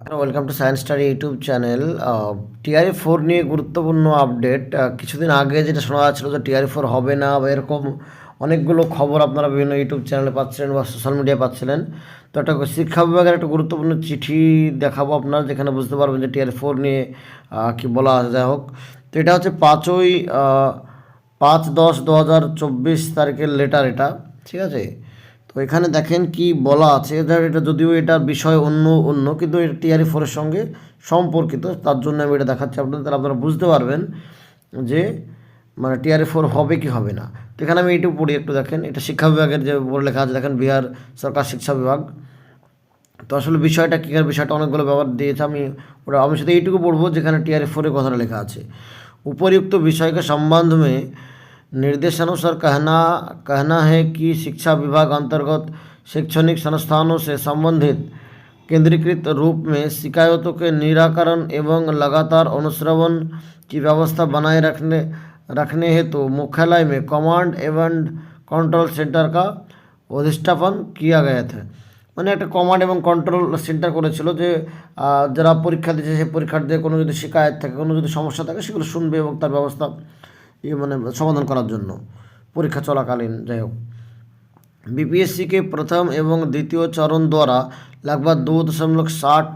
Welcome to science study YouTube channel TRE four নিয়ে গুরুত্বপূর্ণ update কিছুদিন আগে যেটা শোনা যাচ্ছিল যে টিআরই ফোর হবে না বা এরকম অনেকগুলো খবর আপনারা বিভিন্ন ইউটিউব চ্যানেলে পাচ্ছিলেন বা সোশ্যাল মিডিয়ায় পাচ্ছিলেন। তো একটা শিক্ষা বিভাগের একটা গুরুত্বপূর্ণ চিঠি দেখাবো আপনারা, যেখানে বুঝতে পারবেন যে টিআরই ফোর নিয়ে কি বলা যাই হোক, তো এটা হচ্ছে পাঁচই পাঁচ দশ দু হাজার চব্বিশ তারিখের লেটার এটা, ঠিক আছে? তো এখানে দেখেন কি বলা আছে। এটা যদিও এটার বিষয় অন্য অন্য, কিন্তু এটা টিআরই ফোরের সঙ্গে সম্পর্কিত, তার জন্য আমি এটা দেখাচ্ছি আপনাদের, তাহলে আপনারা বুঝতে পারবেন যে মানে টিআরএ ফোর হবে কি হবে না। তো এখানে আমি এটু পড়ি একটু দেখেন, এটা শিক্ষা বিভাগের যে বলে লেখা আছে, দেখেন বিহার সরকার শিক্ষা বিভাগ। তো আসলে বিষয়টা কী বিষয়টা অনেকগুলো ব্যবহার দিয়েছে, আমি ওটা আমি শুধু এইটুকু পড়ব, যেখানে টিআরএ ফোরের কথাটা লেখা আছে। উপরিউক্ত বিষয়কে সম্বন্ধে निर्देशानुसार कहना कहना है कि शिक्षा विभाग अंतर्गत शैक्षणिक संस्थानों से संबंधित केंद्रीकृत रूप में शिकायतों के निराकरण एवं लगातार अनुश्रवण की व्यवस्था बनाए रखने रखने हेतु मुख्यालय में कमांड एवं कंट्रोल सेंटर का अधिष्ठापन किया गया था মানে একটা কমান্ড এবং কন্ট্রোল সেন্টার করেছিল যে আহ, যারা পরীক্ষা দিচ্ছে সেই পরীক্ষার্থীদের কোনো যদি শিকায়ত থাকে কোনো যদি সমস্যা থাকে সেগুলো শুনবে এবং তার ব্যবস্থা ইয়ে মানে সমাধান করার জন্য পরীক্ষা চলাকালীন যাই হোক बीपीएससी के प्रथम एवं द्वितीय चरण द्वारा लगभग दो दशमलव साठ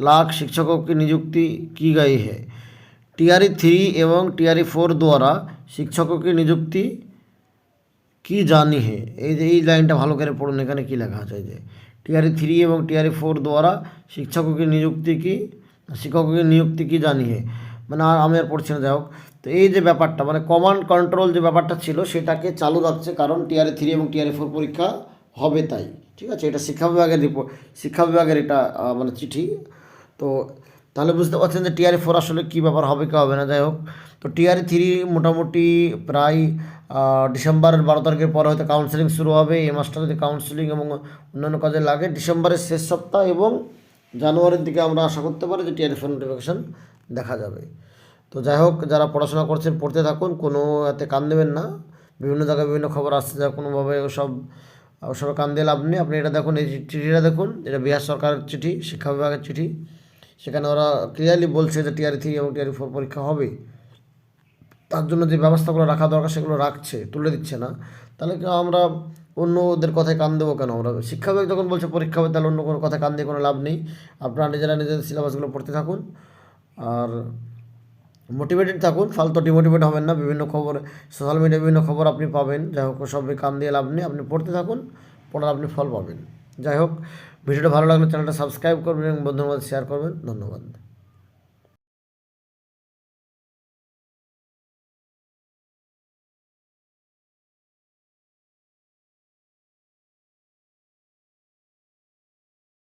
लाख शिक्षकों की नियुक्ति की गई है टीआरई थ्री एवं टीआरई फोर द्वारा শিক্ষকও কি নিযুক্তি কি জানি হে এই যে এই লাইনটা ভালো করে পড়ুন এখানে কি লেখা আছে এই যে টিআরই থ্রি এবং টিআরই ফোর দ্বারা শিক্ষকও কি নিযুক্তি কি শিক্ষকের নিযুক্তি কি জানি হে মানে আর আমি আর পড়ছি না যাই হোক তো এই যে ব্যাপারটা মানে কমান্ড কন্ট্রোল যে ব্যাপারটা ছিল সেটাকে চালু রাখছে কারণ টিআরএ থ্রি এবং টিআরএ ফোর পরীক্ষা হবে তাই, ঠিক আছে? এটা শিক্ষা বিভাগের রিপোর্ট শিক্ষা বিভাগের এটা মানে চিঠি। তো তাহলে বুঝতে পারছেন যে টিআরই ফোর আসলে কী ব্যাপার, হবে কি হবে না, যাই হোক। তো টিআরই থ্রি মোটামুটি প্রায় ডিসেম্বরের বারো তারিখের পরে হয়তো কাউন্সেলিং শুরু হবে, এই মাসটা যদি কাউন্সেলিং এবং অন্যান্য কাজে লাগে, ডিসেম্বরের শেষ সপ্তাহ এবং জানুয়ারির দিকে আমরা আশা করতে পারি যে টিআরই ফোর নোটিফিকেশান দেখা যাবে। তো যাই হোক, যারা পড়াশোনা করছেন, পড়তে থাকুন, কোনো এতে কান দেবেন না। বিভিন্ন জায়গায় বিভিন্ন খবর আসছে যা কোনোভাবে ওসব ওসব কান দিয়ে লাভ নেই। আপনি এটা দেখুন, এই চিঠিটা দেখুন এটা বিহার সরকারের চিঠি, শিক্ষা বিভাগের চিঠি। সেখানে ওরা ক্লিয়ারলি বলছে যে টিআরই থ্রি এবং টিআরই ফোর পরীক্ষা হবে। তার জন্য যে ব্যবস্থাগুলো রাখা দরকার, সেগুলো রাখছে, তুলে দিচ্ছে না। তাহলে কি আমরা অন্য ওদের কথায় কান দেবো কেন আমরা? শিক্ষা বিভাগ যখন বলছে পরীক্ষা হবে, তাহলে অন্য কোনো কথায় কান দিয়ে কোনো লাভ নেই। আপনারা নিজেরা নিজেদের সিলেবাসগুলো পড়তে থাকুন। আর মোটিভেটেড থাকুন, ফালতু ডিমোটিভেট হবেন না। বিভিন্ন খবর সোশ্যাল মিডিয়ায় বিভিন্ন খবর আপনি পাবেন। যাই হোক, সবই কান দিয়ে লাভ নেই। আপনি পড়তে থাকুন, পড়ার আপনি ফল পাবেন। যাই হোক, ভিডিওটা ভালো লাগলে চ্যানেলটা সাবস্ক্রাইব করবেন এবং বন্ধুর মধ্যে শেয়ার করবেন। ধন্যবাদ।